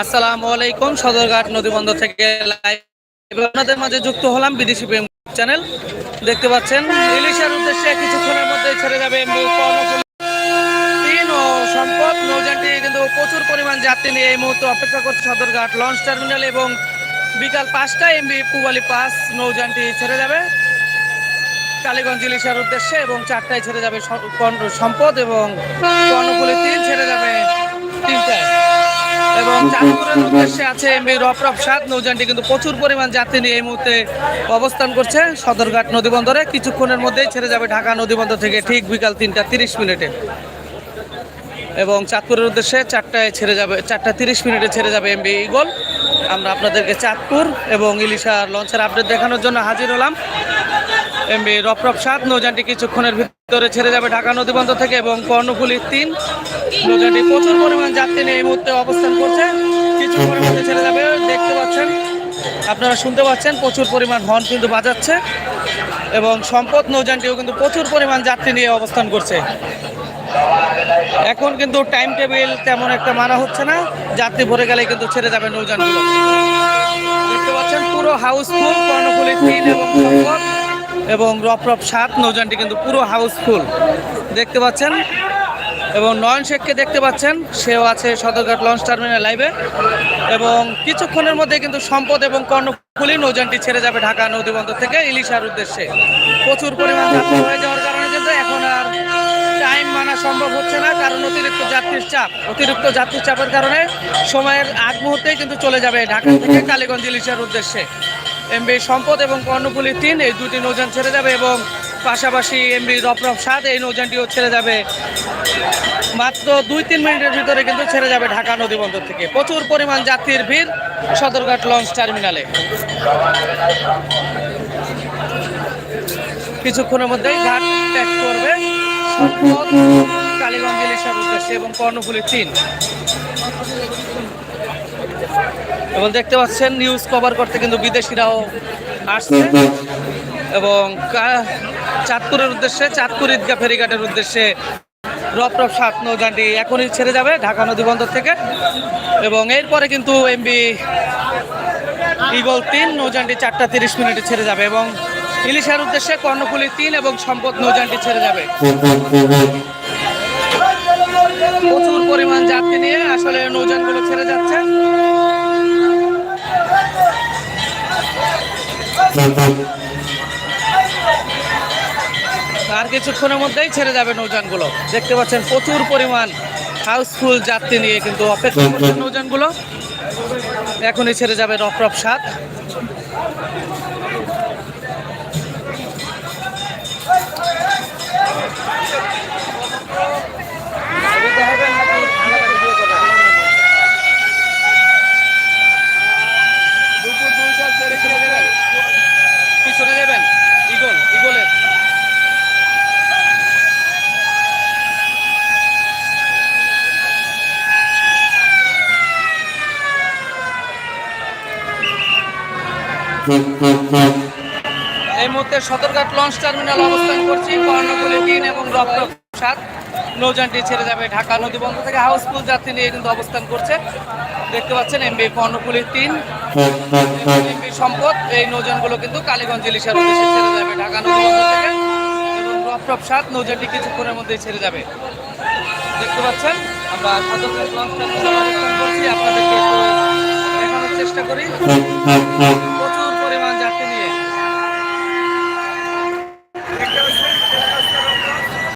আসসালামু আলাইকুম, সদরঘাট নদীবন্দর থেকে লাইভ আপনাদের মাঝে যুক্ত হলাম বিদেশি প্রেম চ্যানেল। দেখতে পাচ্ছেন, ইলিশের উদ্দেশ্যে কিছুক্ষণের মধ্যে ছেড়ে যাবে সম্পদ, নৌযানটি কিন্তু প্রচুর পরিমাণ যাত্রী নিয়ে এই মুহূর্তে অপেক্ষা করছে সদরঘাট লঞ্চ টার্মিনাল এবং বিকাল পাঁচটা এমবি পুবালি পাস নৌযানটি ছেড়ে যাবে। কালীগঞ্জ ইলিশার উদ্দেশ্যে এবং চারটায় ছেড়ে যাবে সম্পদ এবং কর্ণফুলী তিন, ছেড়ে যাবে তিনটায়। এবং চাঁদপুরের উদ্দেশ্যে আছে এমবি রফরফ সাত নৌযানটি কিন্তু প্রচুর পরিমাণ যাত্রী নিয়ে এই মুহূর্তে অবস্থান করছে। সদরঘাট নদীবন্দরে কিছুক্ষণের মধ্যেই ছেড়ে যাবে ঢাকা নদীবন্দর থেকে ঠিক বিকাল তিনটা তিরিশ মিনিটে। এবং চাঁদপুরের উদ্দেশ্যে চারটায় ছেড়ে যাবে, চারটা তিরিশ মিনিটে ছেড়ে যাবে এমবি ইগল আমরা আপনাদেরকে চাঁদপুর এবং ইলিশার লঞ্চের আপডেট দেখানোর জন্য হাজির হলাম। রফরফ সাত, নৌযানটি কিছুক্ষণের ভিতরে ছেড়ে যাবে ঢাকা নদীবন্দর থেকে এবং কর্ণফুলি তিন। নৌজানটি প্রচুর পরিমাণ যাত্রী নিয়ে এই মুহূর্তে অবস্থান করছে। কিছুক্ষণের মধ্যে ছেড়ে যাবে, দেখতে পাচ্ছেন, আপনারা শুনতে পাচ্ছেন, প্রচুর পরিমাণ হর্ন কিন্তু বাজাচ্ছে এবং সম্পদ নৌযানটিও কিন্তু প্রচুর পরিমাণ যাত্রী নিয়ে অবস্থান করছে। এখন কিন্তু টাইম টেবিল তেমন একটা মানা হচ্ছে না, যাত্রী ভরে গেলে কিন্তু ছেড়ে যাবে নৌযানগুলো। দেখতে পাচ্ছেন, পুরো হাউসফুল কর্ণফুলি তিন এবং সম্পদ। এবং রফরফ সাত নৌযানটি কিন্তু পুরো হাউসফুল। দেখতে পাচ্ছেন? এবং নয়ন শেখকে দেখতে পাচ্ছেন। সেও আছে সদরঘাট লঞ্চ টার্মিনাল লাইভে। এবং কিছুক্ষণের মধ্যে কিন্তু সম্পদ এবং কর্ণফুলি নৌযানটি ছেড়ে যাবে ঢাকা নদীবন্দর থেকে ইলিশার উদ্দেশ্যে। প্রচুর পরিমাণ হয়ে যাওয়ার কারণে কিন্তু এখন আর টাইম মানা সম্ভব হচ্ছে না, কারণ অতিরিক্ত যাত্রীর চাপ। অতিরিক্ত যাত্রীর চাপের কারণে সময়ের আগ মুহূর্তেই কিন্তু চলে যাবে ঢাকা থেকে কালীগঞ্জ ইলিশার উদ্দেশ্যে। এমবি সম্পদ এবং কর্ণফুলি তিন, এই দুটি নৌযান ছেড়ে যাবে এবং পাশাপাশি এমবি রফরফ সাত, এই নৌযানটিও ছেড়ে যাবে। মাত্র দুই তিন মিনিটের ভিতরে কিন্তু ছেড়ে যাবে ঢাকা নদীবন্দর থেকে। প্রচুর পরিমাণ যাত্রীর ভিড় সদরঘাট লঞ্চ টার্মিনালে। কিছুক্ষণের মধ্যেই ঘাট ত্যাগ করবে। ইলিশার উদ্দেশ্যে এবং কর্ণফুলি তিন এবং দেখতে পাচ্ছেন নিউজ কভার করতে কিন্তু বিদেশিরাও আসছে। এবং চাঁদপুরের উদ্দেশ্যে চাঁদপুর ঈদগাহ ফেরিঘাটের উদ্দেশ্যে রপ রপ সাত নৌযানটি এখনই ছেড়ে যাবে ঢাকা নদী বন্দর থেকে। এবং এরপরে কিন্তু এমবি ইগল তিন নৌযানটি চারটা তিরিশ মিনিটে ছেড়ে যাবে। এবং ইলিশার উদ্দেশ্যে কর্ণফুলি তিন এবং সম্পদ নৌযানটি ছেড়ে যাবে। প্রচুর পরিমাণ যাত্রী নিয়ে আসলে নৌযানগুলো ছেড়ে যাচ্ছে। আর কিছুক্ষণের মধ্যেই ছেড়ে যাবে নৌযানগুলো। দেখতে পাচ্ছেন প্রচুর পরিমাণ হাউসফুল যাত্রী নিয়ে কিন্তু অপেক্ষা করছে নৌযানগুলো। এখনই ছেড়ে যাবে রফ সাত এই মুহূর্তে সদরঘাট লঞ্চ টার্মিনাল অবস্থান করছি। কর্ণফুলি তিন এবং রক্ত সাত নৌযানটি ছেড়ে যাবে ঢাকা নদী বন্ধ থেকে। হাউসফুল যাত্রী নিয়ে কিন্তু অবস্থান করছে। দেখতে পাচ্ছেন এমবি কর্ণফুলি তিন। সম্পদ, এই নৌযানগুলো কিন্তু কালীগঞ্জ ইলিশার উদ্দেশ্যে ছেড়ে যাবে ঢাকা নদী বন্ধ থেকে। এবং রফরফ সাত নৌযানটি কিছুক্ষণের মধ্যেই ছেড়ে যাবে। দেখতে পাচ্ছেন, আমরা সদরঘাট লঞ্চ টার্মিনাল অবস্থান করছি। আপনাদেরকে দেখানোর চেষ্টা করি।